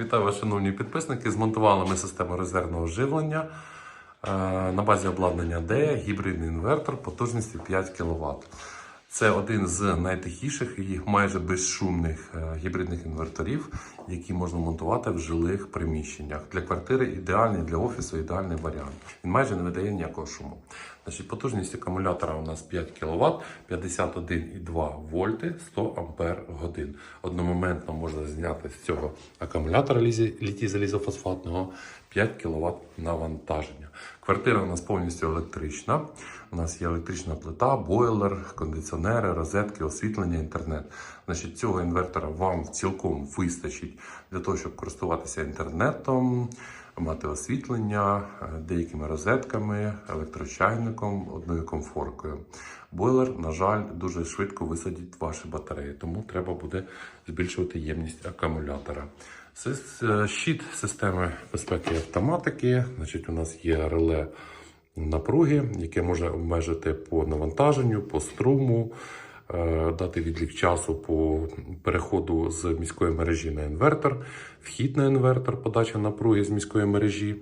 Вітаю вас, шановні підписники. Змонтували ми систему резервного живлення е, на базі обладнання D, гібридний інвертор потужністю 5 кВт. Це один з найтихіших і майже безшумних е, гібридних інверторів, які можна монтувати в жилих приміщеннях. Для квартири ідеальний, для офісу ідеальний варіант. Він майже не видає ніякого шуму. Значить, потужність акумулятора у нас 5 кВт, 51,2 вольти, 100 ампер. Одномоментно можна зняти з цього акумулятора літій залізофосфатного 5 кВт навантаження. Квартира у нас повністю електрична. У нас є електрична плита, бойлер, кондиціонери, розетки, освітлення, інтернет. Значить, цього інвертора вам цілком вистачить для того, щоб користуватися інтернетом, мати освітлення, е, деякими розетками, електрочайником, одною комфоркою. Бойлер, на жаль, дуже швидко висадить ваші батареї, тому треба буде збільшувати ємність акумулятора. Е, Щит системи безпеки автоматики. Значить, у нас є реле напруги, яке може обмежити по навантаженню, по струму, е, дати відлік часу по переходу з міської мережі на інвертор, вхід на інвертор, подача напруги з міської мережі,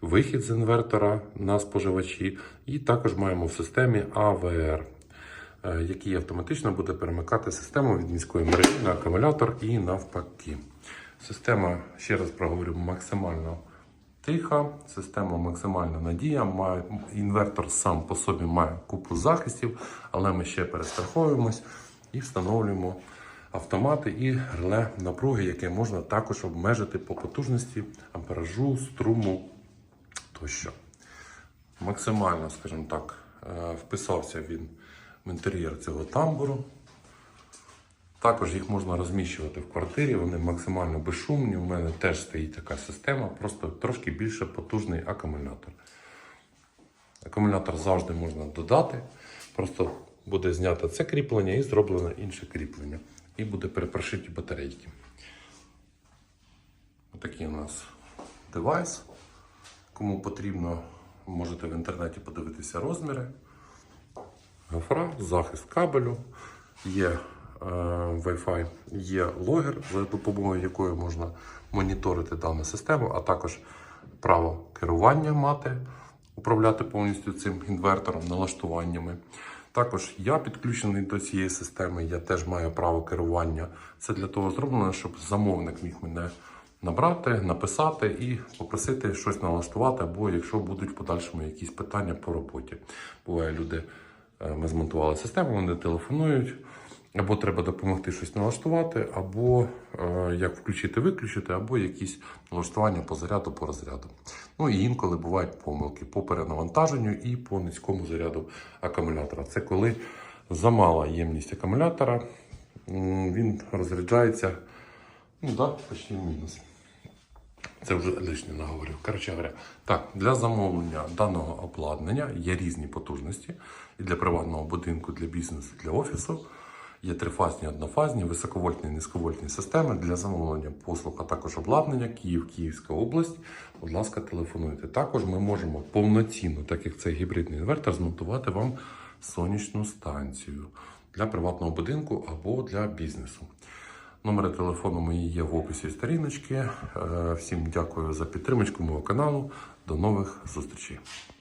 вихід з інвертора на споживачі, і також маємо в системі АВР. е, Який автоматично буде перемикати систему від міської мережі на акумулятор і навпаки. Система, ще раз проговорю, максимально тиха, система максимально надія. Має, інвертор сам по собі має купу захистів, але ми ще перестраховуємось і встановлюємо автомати і реле напруги, яке можна також обмежити по потужності, амперажу, струму тощо. Максимально, скажімо так, е, вписався він в інтер'єр цього тамбуру. Також їх можна розміщувати в квартирі, вони максимально безшумні. У мене теж стоїть така система, просто трошки більше потужний акумулятор. Акумулятор завжди можна додати, просто буде знято це кріплення і зроблено інше кріплення. І буде перепрошиті батарейки. Отакий у нас девайс. Кому потрібно, можете в інтернеті подивитися розміри. Гофра, захист кабелю, є Wi-Fi, є логер, за допомогою якої можна моніторити дану систему, а також право керування мати, управляти повністю цим інвертором, налаштуваннями. Також я підключений до цієї системи, я теж маю право керування. Це для того зроблено, щоб замовник міг мене набрати, написати і попросити щось налаштувати, або якщо будуть в подальшому якісь питання по роботі. Буває люди. Е, Ми змонтували систему, вони телефонують, або треба допомогти щось налаштувати, або е, як включити-виключити, або якісь налаштування по заряду, по розряду. Ну і інколи бувають помилки по перенавантаженню і по низькому заряду акумулятора. Це коли замала ємність акумулятора, він розряджається, ну да, почти в мінус. Це вже лишнє наговорив. Коротше говоря, так, для замовлення даного обладнання є різні потужності і для приватного будинку, для бізнесу, для офісу. Є трифазні, однофазні, високовольтні, низьковольтні системи для замовлення послуг, а також обладнання Київ, Київська область. Будь ласка, телефонуйте. Також ми можемо повноцінно, так як це гібридний інвертор, змонтувати вам сонячну станцію для приватного будинку або для бізнесу. Номери телефону мої є в описі сторіночки. Е, Всім дякую за підтримку мого каналу. До нових зустрічей.